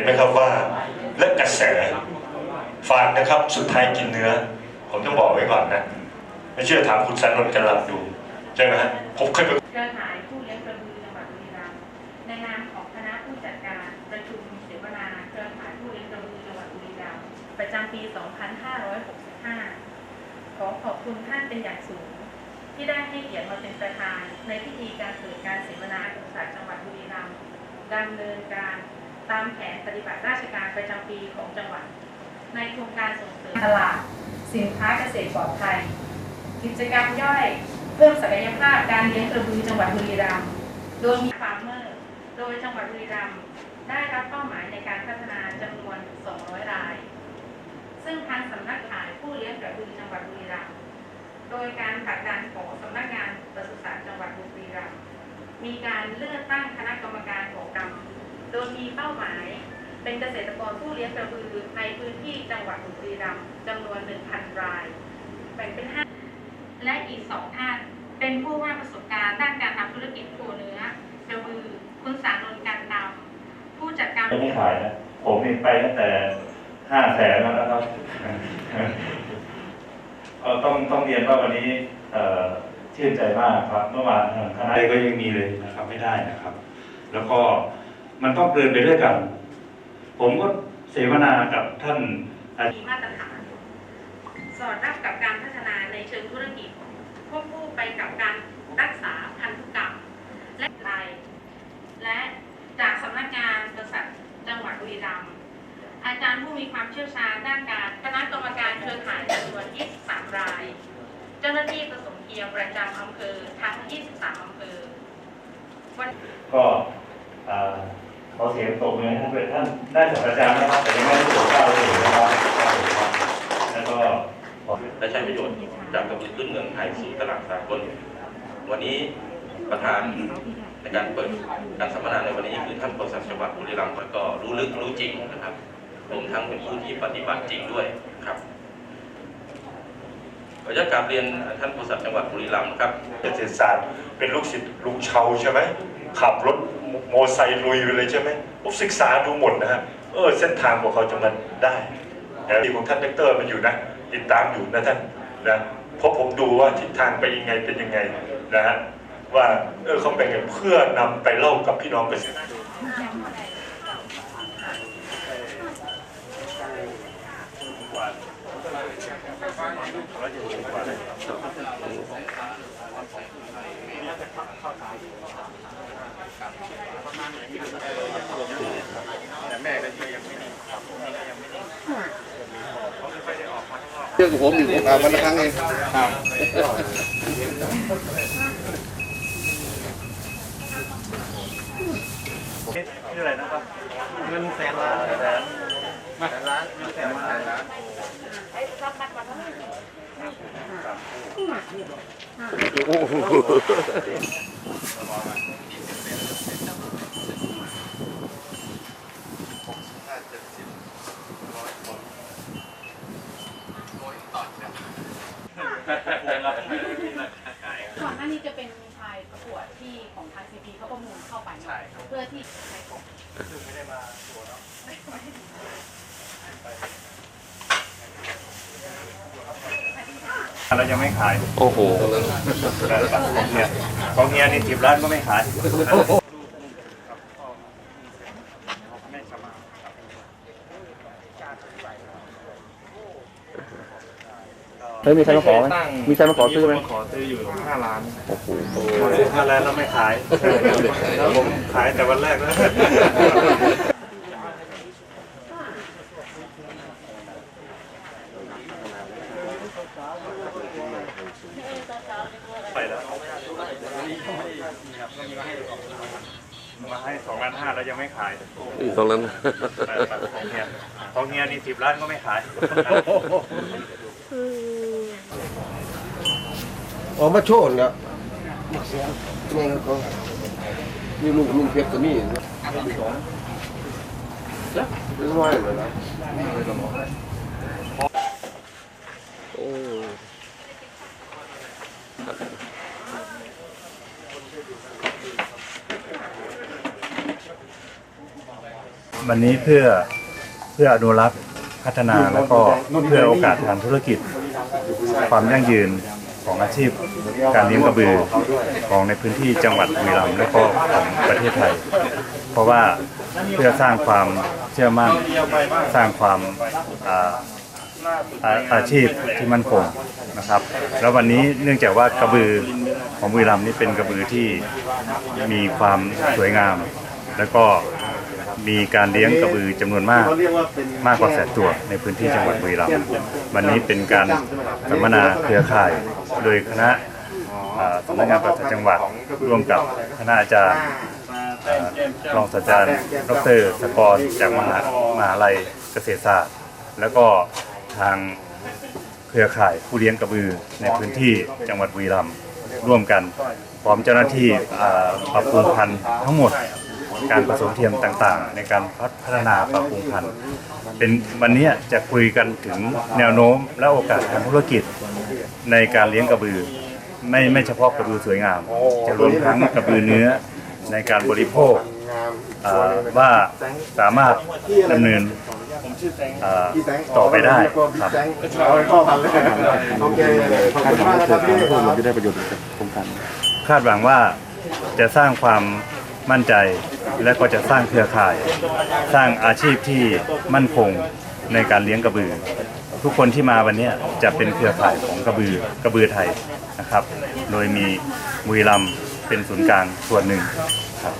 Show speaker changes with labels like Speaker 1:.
Speaker 1: นไหมครับว่าและกกระแสฝากนะครับสุดท้ายกินเนื้อ ผมต้องบอกไว้ก่อนนะ ไม่เชื่อถามคุณสันนนท์กันลับดูใช่ไหมฮะผมเคยไป
Speaker 2: เครือข่ายผู้เลี้ยงกระบือจังหวัดบุรีรัมย์ในนามของคณะผู้จัดการประชุมเสวนาเครือข่ายผู้เลี้ยงกระบือจังหวัดบุรีรัมย์ประจำปี 2565 ขอขอบคุณท่านเป็นอย่างสูง ที่ได้ให้เกียรติมาเป็นประธานในพิธีการเปิดการเสวนาของศาสตร์จังหวัดบุรีรัมย์ดำเนินการ ตามแผนปฏิบัติราชการประจำปีของจังหวัด ในโครงการส่งเสริมตลาด สินค้าเกษตรปลอดภัย กิจกรรมย่อยเพิ่มศักยภาพการเลี้ยงกระบือจังหวัดบุรีรัมย์โดยมีฟาร์มเมอร์โดยจังหวัดบุรีรัมย์ได้รับเป้าหมายในการพัฒนาจำนวน 200 ราย ซึ่งทางสำนักขายผู้เลี้ยงกระบือจังหวัดบุรีรัมย์โดยการผลักดันของสำนักงานปศุสัตว์จังหวัดบุรีรัมย์มีการเลือกตั้งคณะกรรม ยมีเป้าหมาย เป็นเกษตรกรผู้เลี้ยงกระบือในพื้นที่จังหวัดบุรีรัมย์จำนวน 1,000 ราย แบ่งเป็นห้าและอีกสองท่าน เป็นผู้ว่าประสบการณ์ด้านการทำธุรกิจโคเนื้อกระบือคุณสารนนท์การนำผู้จัดการ
Speaker 3: ไม่ขายนะผมเองไปตั้งแต่ห้าแสนแล้วนะครับเอ่อต้องต้องเรียนว่าวันนี้เอ่อชื่นใจมากครับ เมื่อวานทางคณะก็ยังมีเลยนะครับไม่ได้นะครับ แล้วก็ มันต้องเดินไปด้วยกัน ผมก็เสวนากับท่านอา
Speaker 2: มีมาตรฐาน สอดรับกับการพัฒนาในเชิงธุรกิจควบคู่ไปกับการรักษาพันธุกรรมและไทยและจากสำนักงานบริษัทจังหวัดบุรีรัมย์อาจารย์ผู้มีความเชี่ยวชาญด้านการคณะกรรมการเครือข่ายจำนวน 23 ราย เจ้าหน้าที่ผสมเทียมประจำอำเภอทั้ง 23 อำเภอวัน
Speaker 3: ก็เอ่อ ขอเสียงตบมือให้ท่านเป็นท่านได้ศาสตราจารย์นะครับแต่ยังไม่ได้โปรดเก้าเลยนะครับแล้วก็
Speaker 4: และใช้ประโยชน์จากกระบือพื้นเมืองไทยสู่ตลาดสากลวันนี้ประธานในการเปิดการสัมมนาในวันนี้คือท่านโฆษกจังหวัดบุรีรัมย์ก็รู้ลึกรู้จริงนะครับรวมทั้งเป็นผู้ที่ปฏิบัติจริงด้วยครับขออนุญาตกราบเรียนท่านโฆษกจังหวัดบุรีรัมย์ครับ
Speaker 1: เกษตรศาสตร์เป็นลูกศิษย์ลุงเชาใช่ไหมขับรถ โมไซค์ลุยไปเลยใช่ไหมผมศึกษาดูหมดนะฮะเออเส้นทางของเขาจะมันได้แต่ทีของท่านดรมันอยู่นะ ติดตามอยู่นะท่านนะเพราะผมดูว่าทิศทางไปยังไงเป็นยังไงนะฮะว่าเออเขาเป็นไงเพื่อนำไปเล่ากับพี่น้องเกษตร
Speaker 5: เรื่ องของผมอยู่อ่าวันละครั้งเอง
Speaker 3: นี่อะไรนะครับ
Speaker 5: เงินแสนล้าน
Speaker 3: แสน
Speaker 5: มาแสนล้านเงินแสนล้านแสนล้านโอ้โห
Speaker 6: ก่อนหน้านี้จะเป็นชายประกวดที่ของทางซีพีเขาประมูลเข้าไปเนอะเพื่อที่
Speaker 3: เรายังไม่ขาย
Speaker 5: โอ้โห
Speaker 3: แต่ของเฮียของเฮียนี่สิบล้านก็ไม่ขาย
Speaker 5: เฮ้ยมีใครมาขอไหมมีใครมาขอซื้อไหม
Speaker 3: ขอซื้ออยู่ห้าล้าน
Speaker 5: โอ้โห
Speaker 3: ห้าล้านแล้วไม่ขายผมขายแต่วันแรกนะไปแล้ว มาให้สองล้านห้าแล้วยังไม่ขาย
Speaker 5: อีกสองล้าน
Speaker 3: แต่ของเฮียของเฮียนี่สิบล้านก็ไม่ขาย
Speaker 5: ออกมาโชว์เนี่ยนี่เขานี่ลุงลุงเพชรตัวนี้นะไม่ไหวเลยนะ
Speaker 3: วันนี้เพื่อเพื่ออนุรักษ์พัฒนาแล้วก็เพื่อโอกาสทางธุรกิจ ความยั่งยืนของอาชีพการเลี้ยงกระบือของในพื้นที่จังหวัดบุรีรัมย์และก็ของประเทศไทย เพราะว่าเพื่อสร้างความเชื่อมั่นสร้างความอ่าอาอาชีพที่มั่นคงนะครับ แล้ววันนี้เนื่องจากว่ากระบือของบุรีรัมย์นี่เป็นกระบือที่มีความสวยงาม แล้วก็ มีการเลี้ยงกระบือจำนวนมาก มากกว่าแสนตัวในพื้นที่จังหวัดบุรีรัมย์วันนี้เป็นการสัมมนาเครือข่ายโดยคณะอ่าสำนักงานปศุสัตว์จังหวัดร่วมกับคณะอาจารย์เอ่อรองศาสตราจารย์ดรสกรจากมหามหาลัยเกษตรศาสตร์ แล้วก็ทางเครือข่ายผู้เลี้ยงกระบือในพื้นที่จังหวัดบุรีรัมย์ร่วมกัน พร้อมเจ้าหน้าที่อ่าปรับปรุงพันธุ์ทั้งหมด การผสมเทียมต่างๆ ในการพัฒนาปรับปรุงพันธุ์เป็นวันนี้จะคุยกันถึงแนวโน้มและโอกาสทางธุรกิจในการเลี้ยงกระบือ ไม่ไม่เฉพาะกระบือสวยงาม จะรวมทั้งกระบือเนื้อในการบริโภคอ่าว่าสามารถดำเนินอ่าต่อไปได้ครับ
Speaker 5: เอาเข้าพันเลยโอเคขอบคุณมากนะครับพี่
Speaker 7: มันจะได้ประโยชน์จากโครงการ
Speaker 3: คาดหวังว่าจะสร้างความมั่นใจ และก็จะสร้างเครือข่าย สร้างอาชีพที่มั่นคงในการเลี้ยงกระบือ ทุกคนที่มาวันนี้จะเป็นเครือข่ายของกระบือกระบือไทยนะครับ โดยมีมุยลำเป็นศูนย์กลางส่วนหนึ่งครับ